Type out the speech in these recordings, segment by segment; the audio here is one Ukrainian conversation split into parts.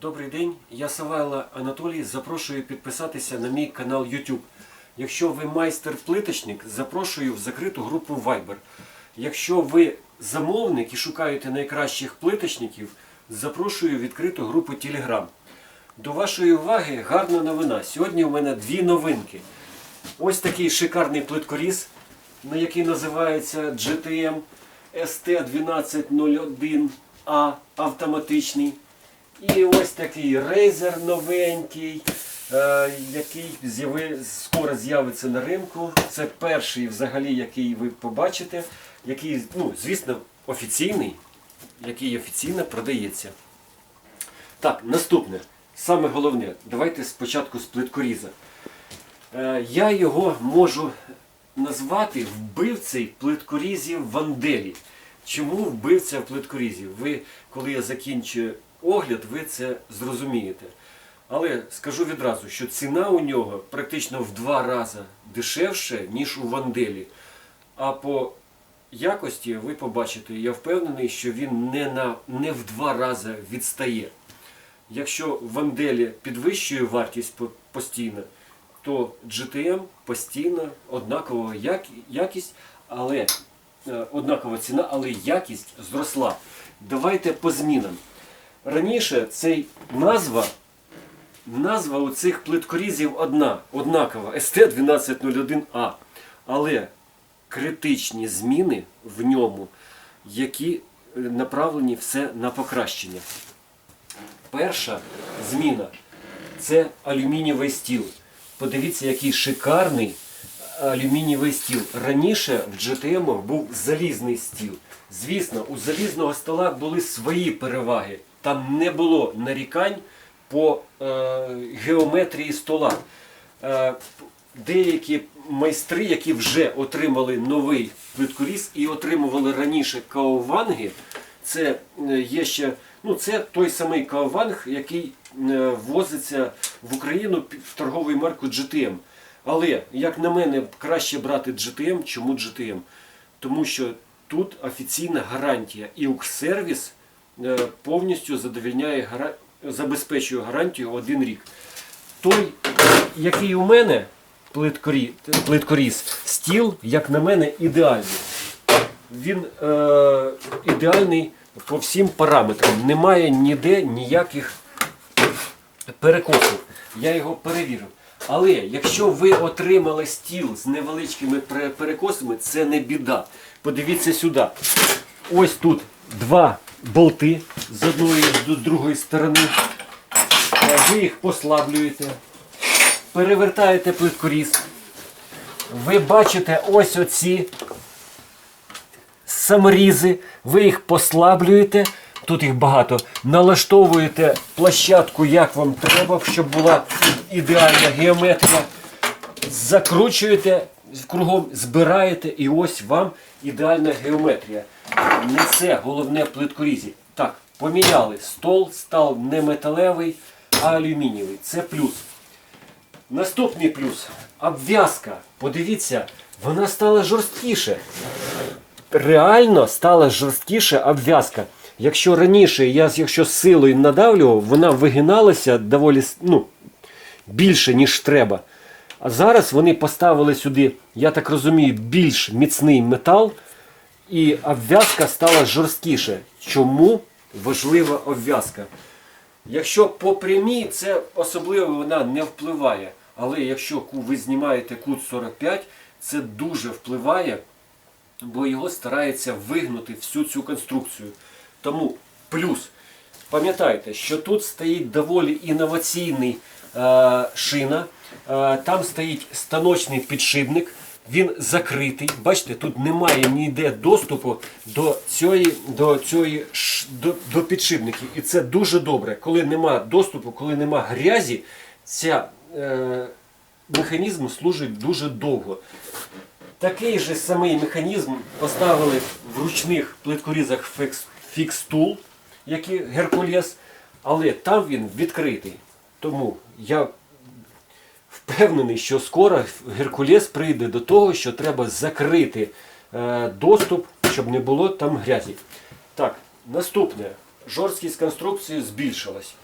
Добрий день, я Савайло Анатолій. Запрошую підписатися на мій канал YouTube. Якщо ви майстер-плиточник, запрошую в закриту групу Viber. Якщо ви замовник і шукаєте найкращих плиточників, запрошую в відкриту групу Telegram. До вашої уваги гарна новина. Сьогодні у мене дві новинки. Ось такий шикарний плиткоріз, на який називається GTM ST1201A автоматичний. І ось такий рейзер новенький, е, який скоро з'явиться на ринку. Це перший взагалі, який ви побачите, який, ну, звісно, офіційний, який офіційно продається. Так, наступне. Саме головне, давайте спочатку з плиткоріза. Е, Я його можу назвати вбивцей плиткорізів Ванделі. Чому вбивця плиткорізів? Ви, коли я закінчу огляд, ви це зрозумієте. Але скажу відразу, що ціна у нього практично в два рази дешевше, ніж у Ванделі. А по якості ви побачите, я впевнений, що він не, на, не в два рази відстає. Якщо Ванделі підвищує вартість постійно, то GTM постійно однакова як- якість, але е, однакова ціна, але якість зросла. Давайте по змінам. Раніше цей назва, назва у цих плиткорізів одна, однакова ST1201A. Але критичні зміни в ньому, які е, направлені все на покращення. Перша зміна це алюмінієвий стіл. Подивіться, який шикарний алюмінієвий стіл. Раніше в GTM був залізний стіл. Звісно, у залізного стола були свої переваги. Там не було нарікань по е, геометрії стола. Е, деякі майстри, які вже отримали новий плиткоріз і отримували раніше каованги, це е, є ще, ну це той самий каованг, який е, ввозиться в Україну в торгову марку GTM. Але, як на мене, краще брати GTM. Чому GTM? Тому що тут офіційна гарантія. І Укрсервіс е, повністю задовільняє забезпечує гарантію один рік. Той, який у мене плиткорі, плиткоріз, стіл, як на мене, ідеальний. Він е, ідеальний по всім параметрам. Немає ніде ніяких перекосів. Я його перевірив. Але якщо ви отримали стіл з невеличкими перекосами, це не біда. Подивіться сюди. Ось тут два болти з одної з другої сторони. Е, Ви їх послаблюєте, перевертаєте плиткоріз. Ви бачите ось оці саморізи, ви їх послаблюєте, тут їх багато, налаштовуєте площадку, як вам треба, щоб була ідеальна геометрія. Закручуєте кругом, збираєте, і ось вам ідеальна геометрія. Не це головне плиткорізі. Так, поміняли. Стол став не металевий, а алюмінієвий. Це плюс. Наступний плюс. Обв'язка. Подивіться, вона стала жорсткіше реально стала жорсткіша обв'язка. Якщо раніше я якщо силою надавлював, вона вигиналася доволі ну, більше, ніж треба. А зараз вони поставили сюди, я так розумію, більш міцний метал, і обв'язка стала жорсткіше. Чому важлива обв'язка? Якщо по прямій, це особливо вона не впливає. Але якщо ви знімаєте кут 45, це дуже впливає бо його старається вигнути всю цю конструкцію. Тому плюс, пам'ятайте, що тут стоїть доволі інноваційний е, шина, там стоїть станочний підшипник, він закритий. Бачите, тут немає ніде доступу до цієї, до цієї до, до підшипників. І це дуже добре. Коли нема доступу, коли нема грязі, ця е, механізм служить дуже довго. Такий же самий механізм поставили в ручних плиткорізах Fix- Fix Tool, як і Геркулес, але там він відкритий. Тому я впевнений, що скоро Геркулес прийде до того, що треба закрити е, доступ, щоб не було там грязі. Так, наступне. Жорсткість конструкції збільшилась.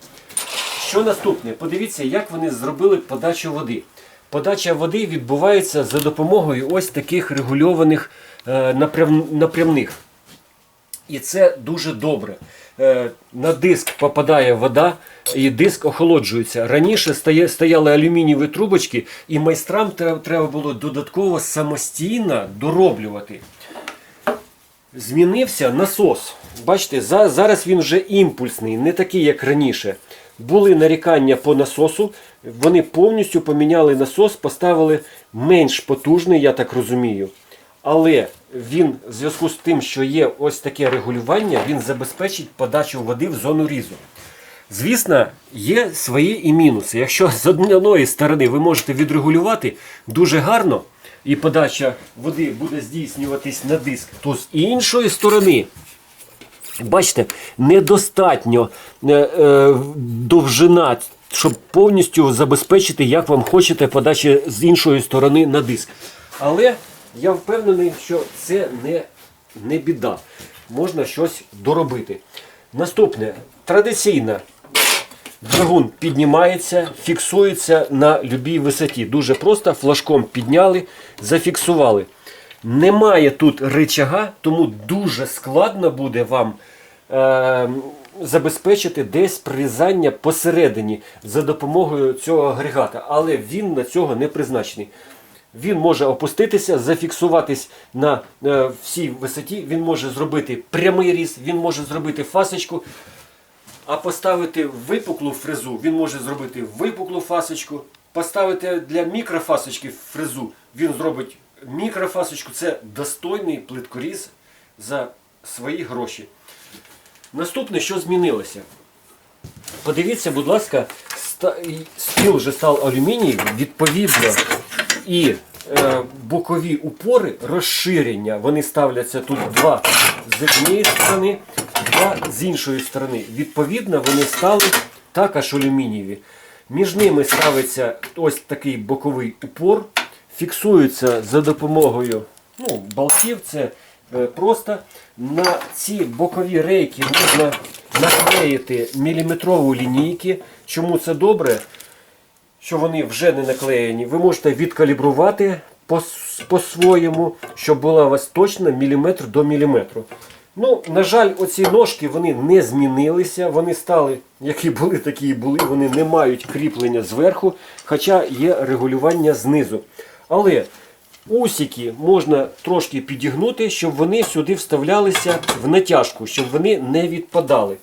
Що наступне? Подивіться, як вони зробили подачу води. Подача води відбувається за допомогою ось таких регульованих е, напрям- напрямних. І це дуже добре. Е, На диск попадає вода, і диск охолоджується. Раніше стояли алюмінієві трубочки, і майстрам треба, треба було додатково самостійно дороблювати. Змінився насос. Бачите, зараз він вже імпульсний, не такий, як раніше. Були нарікання по насосу, вони повністю поміняли насос, поставили менш потужний, я так розумію. Але він в зв'язку з тим, що є ось таке регулювання, він забезпечить подачу води в зону різу. Звісно, є свої і мінуси. Якщо з однієї сторони ви можете відрегулювати дуже гарно, і подача води буде здійснюватись на диск, то з іншої сторони, бачите, недостатньо е, е, довжина, щоб повністю забезпечити, як вам хочете подачі з іншої сторони на диск. Але я впевнений, що це не, не біда. Можна щось доробити. Наступне, традиційно, двигун піднімається, фіксується на будь-якій висоті. Дуже просто флажком підняли, зафіксували. Немає тут ричага, тому дуже складно буде вам е, забезпечити десь прирізання посередині за допомогою цього агрегата. Але він на цього не призначений. Він може опуститися, зафіксуватись на е, всій висоті, він може зробити прямий різ, він може зробити фасочку, а поставити випуклу фрезу, він може зробити випуклу фасочку. Поставити для мікрофасочки фрезу, він зробить мікрофасочку. Це достойний плиткоріз за свої гроші. Наступне, що змінилося? Подивіться, будь ласка, стіл вже став алюмінієвий, відповідно, і е, бокові упори розширення. Вони ставляться тут два з однієї сторони, два з іншої сторони. Відповідно, вони стали також алюмінієві. Між ними ставиться ось такий боковий упор, фіксується за допомогою ну, болтів. Це е, просто на ці бокові рейки можна наклеїти міліметрову лінійки. Чому це добре? Що вони вже не наклеєні, ви можете відкалібрувати по- по-своєму, щоб була у вас точно міліметр до міліметру. Ну, на жаль, оці ножки вони не змінилися. Вони стали, які були, такі і були. Вони не мають кріплення зверху, хоча є регулювання знизу. Але усики можна трошки підігнути, щоб вони сюди вставлялися в натяжку, щоб вони не відпадали.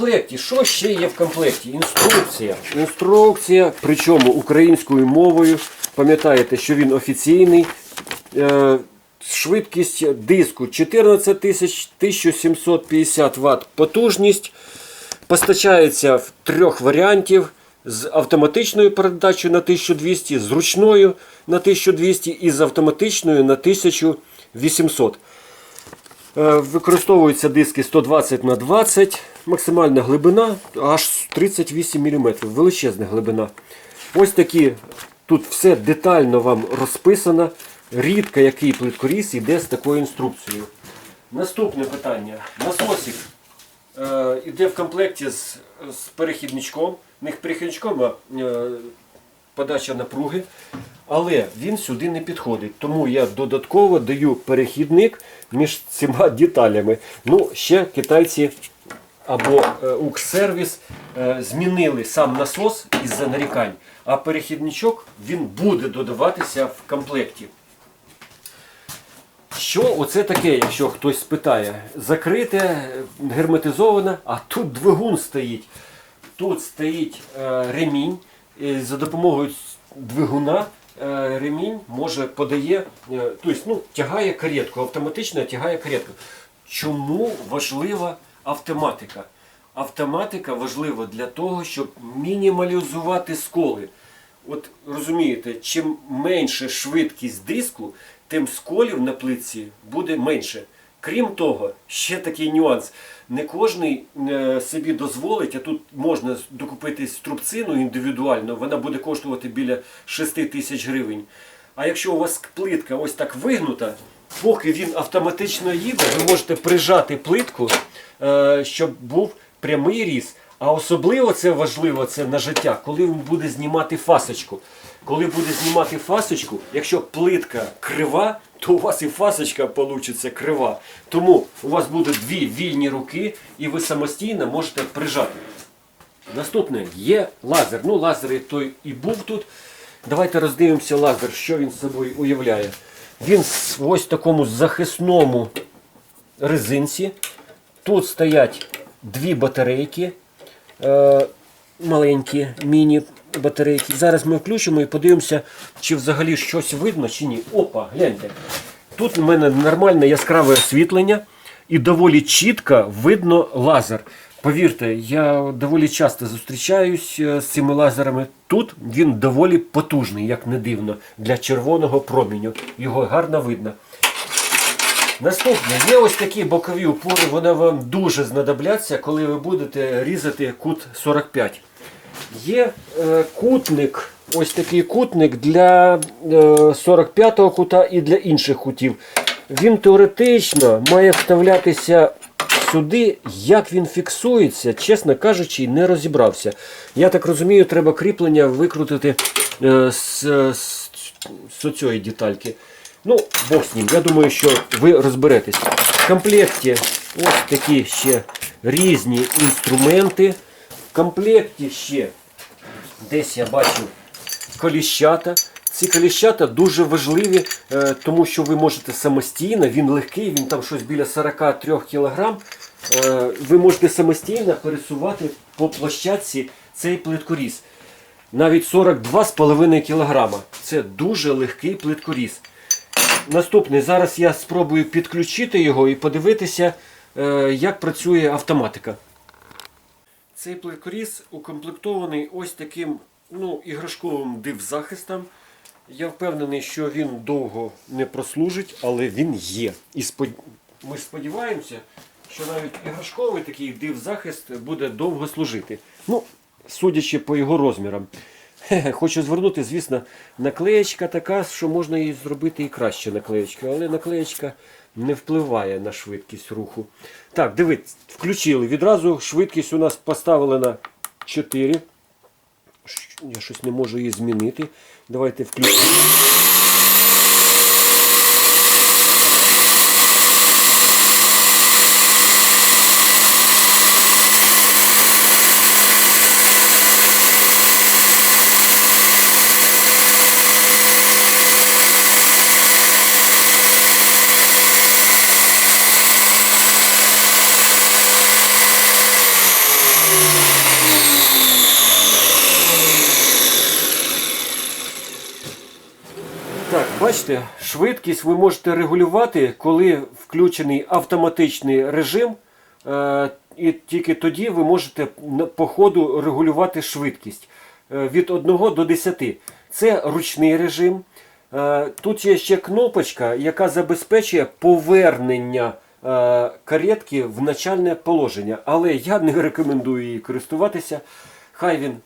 Комплекті, що ще є в комплекті? Інструкція. Інструкція, причому українською мовою. Пам'ятаєте, що він офіційний. Е, швидкість диску 14 тисяч 1750 Вт потужність. Постачається в трьох варіантів. З автоматичною передачею на 1200, з ручною на 1200 і з автоматичною на 1800. Е, Використовуються диски 120 на 20, максимальна глибина аж 38 мм, величезна глибина. Ось такі, тут все детально вам розписано. Рідко який плиткоріз йде з такою інструкцією. Наступне питання. Насосик е, йде в комплекті з, з перехідничком. Не перехідничком, а е, подача напруги. Але він сюди не підходить. Тому я додатково даю перехідник між цими деталями. Ну, ще китайці або е, Укрсервіс е, змінили сам насос із-за нарікань, а перехідничок він буде додаватися в комплекті. Що оце таке, якщо хтось спитає? Закрите, герметизоване, а тут двигун стоїть. Тут стоїть е, ремінь. І за допомогою двигуна ремінь може подає, тобто, ну, тягає каретку, автоматично тягає каретку. Чому важлива автоматика? Автоматика важлива для того, щоб мінімалізувати сколи. От розумієте, чим менше швидкість диску, тим сколів на плитці буде менше. Крім того, ще такий нюанс. Не кожний е, собі дозволить, а тут можна докупити струбцину індивідуально, вона буде коштувати біля 6 тисяч гривень. А якщо у вас плитка ось так вигнута, поки він автоматично їде, ви можете прижати плитку, е, щоб був прямий різ. А особливо це важливо це на життя, коли він буде знімати фасочку. Коли буде знімати фасочку, якщо плитка крива, то у вас і фасочка вийде крива. Тому у вас буде дві вільні руки, і ви самостійно можете прижати. Наступне є лазер. Ну, лазер той і був тут. Давайте роздивимося лазер, що він собою уявляє. Він в ось такому захисному резинці. Тут стоять дві батарейки, е, маленькі міні-батарейки. Зараз ми включимо і подивимося, чи взагалі щось видно, чи ні. Опа, гляньте. Тут у мене нормальне яскраве освітлення і доволі чітко видно лазер. Повірте, я доволі часто зустрічаюсь е, з цими лазерами. Тут він доволі потужний, як не дивно, для червоного проміню. Його гарно видно. Наступне, є ось такі бокові упори, вони вам дуже знадобляться, коли ви будете різати кут 45. Є е, кутник, ось такий кутник для е, 45-го кута і для інших кутів. Він теоретично має вставлятися сюди, як він фіксується, чесно кажучи, не розібрався. Я так розумію, треба кріплення викрутити е, з, з, з цієї детальки. Ну, Бог з ним. Я думаю, що ви розберетесь. В комплекті ось такі ще різні інструменти. В комплекті ще десь я бачу коліщата. Ці коліщата дуже важливі, е, тому що ви можете самостійно, він легкий, він там щось біля 43 кг. Ви можете самостійно пересувати по площадці цей плиткоріз. Навіть 42,5 кг. Це дуже легкий плиткоріз. Наступний. Зараз я спробую підключити його і подивитися, е, як працює автоматика. Цей плиткоріз укомплектований ось таким ну, іграшковим дивзахистом. Я впевнений, що він довго не прослужить, але він є. І спод... ми сподіваємося, що навіть іграшковий такий дивзахист буде довго служити. Ну, судячи по його розмірам. Хочу звернути, звісно, наклеєчка така, що можна її зробити і краще наклеєчка, але наклеєчка не впливає на швидкість руху. Так, дивіться, включили. Відразу швидкість у нас поставили на 4. Я щось не можу її змінити. Давайте включимо. Так, бачите, швидкість ви можете регулювати, коли включений автоматичний режим. Е, і тільки тоді ви можете по ходу регулювати швидкість е, від 1 до 10. Це ручний режим. Е, Тут є ще кнопочка, яка забезпечує повернення каретки в начальне положення. Але я не рекомендую її користуватися. Хай він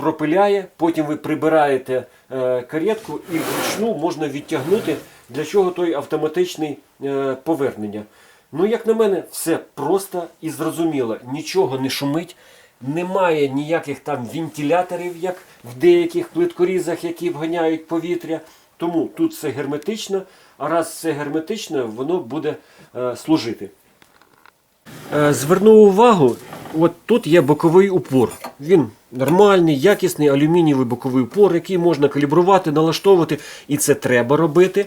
пропиляє, потім ви прибираєте е, каретку і вручну можна відтягнути, для чого той автоматичний е, повернення. Ну, як на мене, все просто і зрозуміло. Нічого не шумить, немає ніяких там вентиляторів, як в деяких плиткорізах, які вганяють повітря. Тому тут все герметично, а раз все герметично, воно буде е, служити. Е, Зверну увагу, от тут є боковий упор. Він нормальний, якісний алюмінієвий боковий упор, який можна калібрувати, налаштовувати, і це треба робити.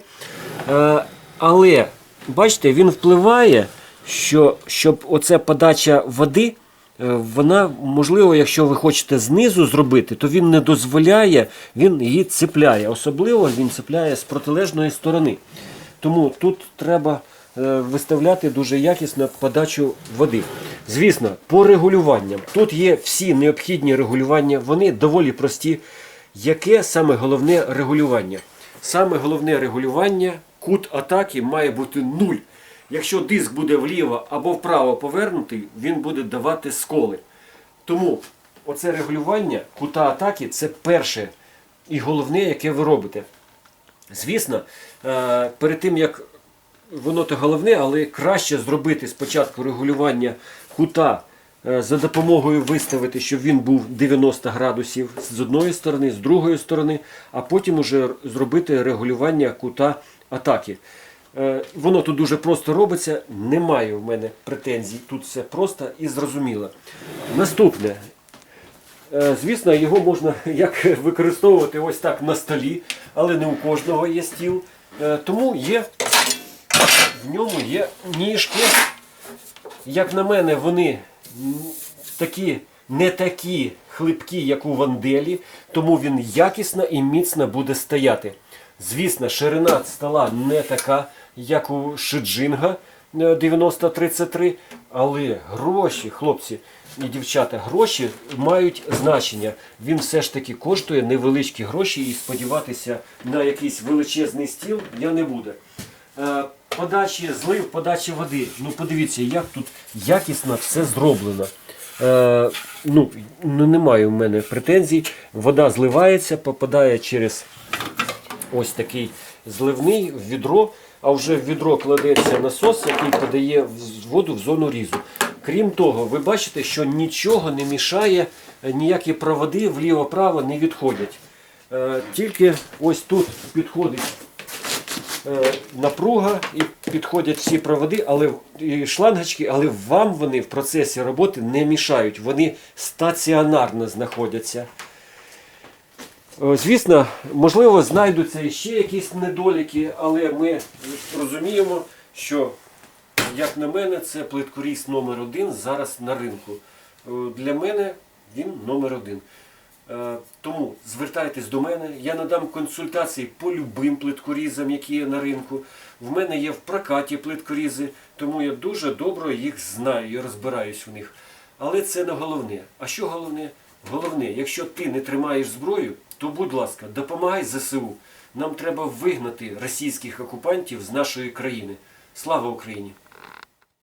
Е, Але бачите, він впливає, що щоб оця подача води, е, вона, можливо, якщо ви хочете знизу зробити, то він не дозволяє, він її цепляє. Особливо він цепляє з протилежної сторони. Тому тут треба е, виставляти дуже якісно подачу води. Звісно, по регулюванням. Тут є всі необхідні регулювання, вони доволі прості. Яке саме головне регулювання? Саме головне регулювання, кут атаки має бути нуль. Якщо диск буде вліво або вправо повернутий, він буде давати сколи. Тому оце регулювання кута атаки це перше і головне, яке ви робите. Звісно, е, перед тим як воно то головне, але краще зробити спочатку регулювання кута е, за допомогою виставити, щоб він був 90 градусів з одної сторони, з другої сторони, а потім уже зробити регулювання кута атаки. Е, Воно тут дуже просто робиться, немає в мене претензій. Тут все просто і зрозуміло. Наступне. Е, Звісно, його можна як використовувати ось так на столі, але не у кожного є стіл. Тому є в ньому є ніжки. Як на мене, вони такі не такі хлипкі, як у ванделі, тому він якісно і міцно буде стояти. Звісно, ширина стола не така, як у Шиджинга е, 9033, але гроші, хлопці і дівчата, гроші мають значення. Він все ж таки коштує невеличкі гроші і сподіватися на якийсь величезний стіл я не буду. Подачі злив, подачі води. Ну подивіться, як тут якісно все зроблено. Е, ну, ну, немає в мене претензій. Вода зливається, попадає через ось такий зливний в відро, а вже в відро кладеться насос, який подає воду в зону різу. Крім того, ви бачите, що нічого не мішає, е, ніякі проводи вліво-право не відходять. Е, Тільки ось тут підходить напруга і підходять всі проводи, але і шлангочки, але вам вони в процесі роботи не мішають. Вони стаціонарно знаходяться. Е, Звісно, можливо, знайдуться ще якісь недоліки, але ми розуміємо, що, як на мене, це плиткоріз номер один зараз на ринку. Е, Для мене він номер один. Е, Тому звертайтесь до мене, я надам консультації по любим плиткорізам, які є на ринку. В мене є в прокаті плиткорізи, тому я дуже добре їх знаю і розбираюсь в них. Але це не головне. А що головне? Головне, якщо ти не тримаєш зброю, то будь ласка, допомагай ЗСУ. Нам треба вигнати російських окупантів з нашої країни. Слава Україні!